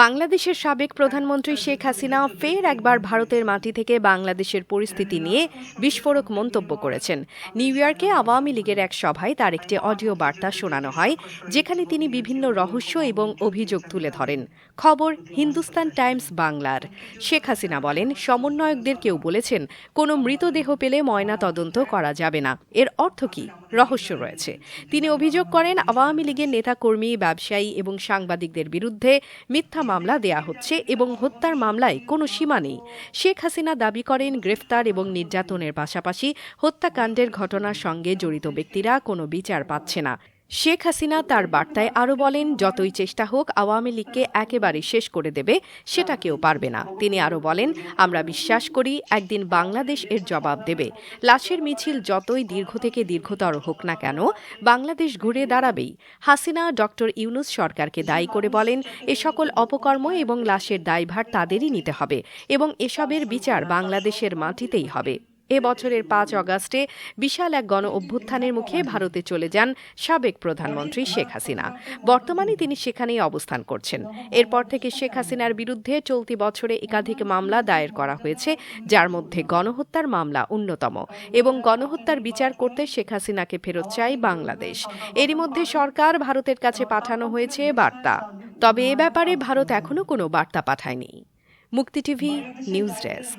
বাংলাদেশের সাবেক প্রধানমন্ত্রী শেখ হাসিনা ফের একবার ভারতের মাটি থেকে বাংলাদেশের পরিস্থিতি নিয়ে বিস্ফোরক মন্তব্য করেছেন। নিউ ইয়র্কে আওয়ামী লীগের এক সভায় তার একটি অডিও বার্তা শোনানো হয়, যেখানে তিনি বিভিন্ন রহস্য এবং অভিযোগ তুলে ধরেন। খবর, হিন্দুস্তান টাইমস বাংলার। শেখ হাসিনা বলেন, সমন্বয়কদের কেউ বলেছেন, কোনো মৃতদেহ পেলে ময়না তদন্ত করা যাবে না। এর অর্থ কি? রহস্য রয়েছে। তিনি অভিযোগ করেন, আওয়ামী লীগের নেতাকর্মী, ব্যবসায়ী এবং সাংবাদিকদের বিরুদ্ধে মিথ্যা মামলা দেয়া হচ্ছে এবং হত্যার মামলায় কোনো সীমা নেই। শেখ হাসিনা দাবি করেন, গ্রেফতার এবং নির্যাতনের পাশাপাশি হত্যাকাণ্ডের ঘটনার সঙ্গে জড়িত ব্যক্তিরা কোনো বিচার পাচ্ছে না। শেখ হাসিনা তার বার্তায় আরও বলেন, যতই চেষ্টা হোক, আওয়ামী লীগকে একেবারে শেষ করে দেবে, সেটা কেউ পারবে না। তিনি আরও বলেন, আমরা বিশ্বাস করি, একদিন বাংলাদেশ এর জবাব দেবে। লাশের মিছিল যতই দীর্ঘ থেকে দীর্ঘতর হোক না কেন, বাংলাদেশ ঘুরে দাঁড়াবেই। হাসিনা ডক্টর ইউনুস সরকারকে দায়ী করে বলেন, এ সকল অপকর্ম এবং লাশের দায়ভার তাদেরই নিতে হবে এবং এসবের বিচার বাংলাদেশের মাটিতেই হবে। এ বছরের পাঁচ অগাস্টে বিশাল এক গণ অভ্যুত্থানের মুখে ভারতে চলে যান সাবেক প্রধানমন্ত্রী শেখ হাসিনা। বর্তমানে তিনি সেখানেই অবস্থান করছেন। এরপর থেকে শেখ হাসিনার বিরুদ্ধে চলতি বছরে একাধিক মামলা দায়ের করা হয়েছে, যার মধ্যে গণহত্যার মামলা অন্যতম এবং গণহত্যার বিচার করতে শেখ হাসিনাকে ফেরত চায় বাংলাদেশ। এরই মধ্যে সরকার ভারতের কাছে পাঠানো হয়েছে বার্তা। তবে এ ব্যাপারে ভারত এখনও কোনো বার্তা পাঠায়নি। মুক্তি টিভি, নিউজ ডেস্ক।